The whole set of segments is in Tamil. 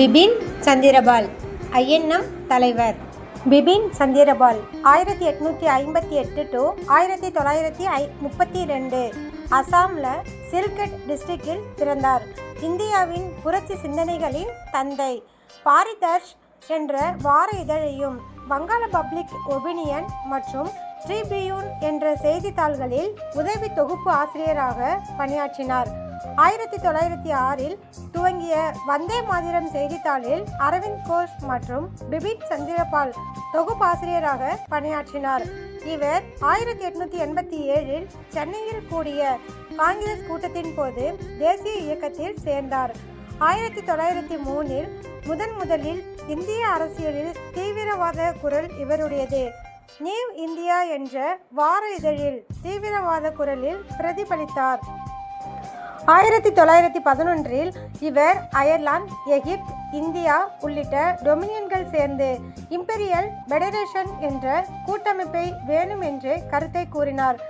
பிபின் சந்திரபால் ஐஎன்எம் தலைவர். பிபின் சந்திரபால் ஆயிரத்தி எட்நூற்றி ஐம்பத்தி எட்டு டு ஆயிரத்தி தொள்ளாயிரத்தி ஐ முப்பத்தி ரெண்டு அசாமில் சில்கட் டிஸ்ட்ரிக்டில் பிறந்தார். இந்தியாவின் புரட்சி சிந்தனைகளின் தந்தை பாரிதர்ஷ் என்ற வார இதழையும் வங்காள பப்ளிக் ஒபினியன் மற்றும் ட்ரிபியூன் என்ற செய்தித்தாள்களில் உதவி தொகுப்பு ஆசிரியராக பணியாற்றினார். ஆயிரத்தி தொள்ளாயிரத்தி ஆறில் துவங்கிய வந்தே மாதிரம் செய்தித்தாளில் அரவிந்த் கோஷ் மற்றும் பிபின் சந்திரபால் தொகுப்பாசிரியராக பணியாற்றினார். இவர் ஆயிரத்தி எட்நூத்தி எண்பத்தி ஏழில் சென்னையில் கூடிய காங்கிரஸ் கூட்டத்தின் போது தேசிய இயக்கத்தில் சேர்ந்தார். ஆயிரத்தி தொள்ளாயிரத்தி மூணில் முதன் முதலில் இந்திய அரசியலில் தீவிரவாத குரல் இவருடையது. நியூ இந்தியா என்ற வார இதழில் தீவிரவாத குரலில் பிரதிபலித்தார். ஆயிரத்தி தொள்ளாயிரத்தி பதினொன்றில் இவர் அயர்லாந்து எகிப்த் இந்தியா உள்ளிட்ட டொமினியன்கள் சேர்ந்து இம்பீரியல் ஃபெடரேஷன் என்ற கூட்டமைப்பை வேணும் என்று கருத்தை கூறினார்.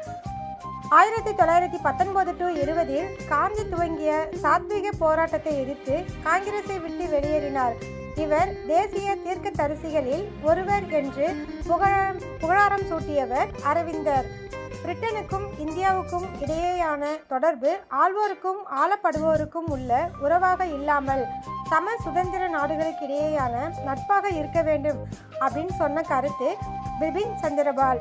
ஆயிரத்தி தொள்ளாயிரத்தி பத்தொன்பது டு இருபதில் காஞ்சி துவங்கிய சாத்விக போராட்டத்தை எதிர்த்து காங்கிரஸை விட்டு வெளியேறினார். இவர் தேசிய தீர்க்கதரிசிகளில் ஒருவர் என்று புகழாரம் புகழாரம் சூட்டியவர் அரவிந்தர். பிரிட்டனுக்கும் இந்தியாவுக்கும் இடையேயான தொடர்பு ஆழ்வோருக்கும் ஆளப்படுவோருக்கும் உள்ள உறவாக இல்லாமல் சம சுதந்திர நாடுகளுக்கு இடையேயான நட்பாக இருக்க வேண்டும் அப்படின்னு சொன்ன கருத்து பிபின் சந்திரபால்.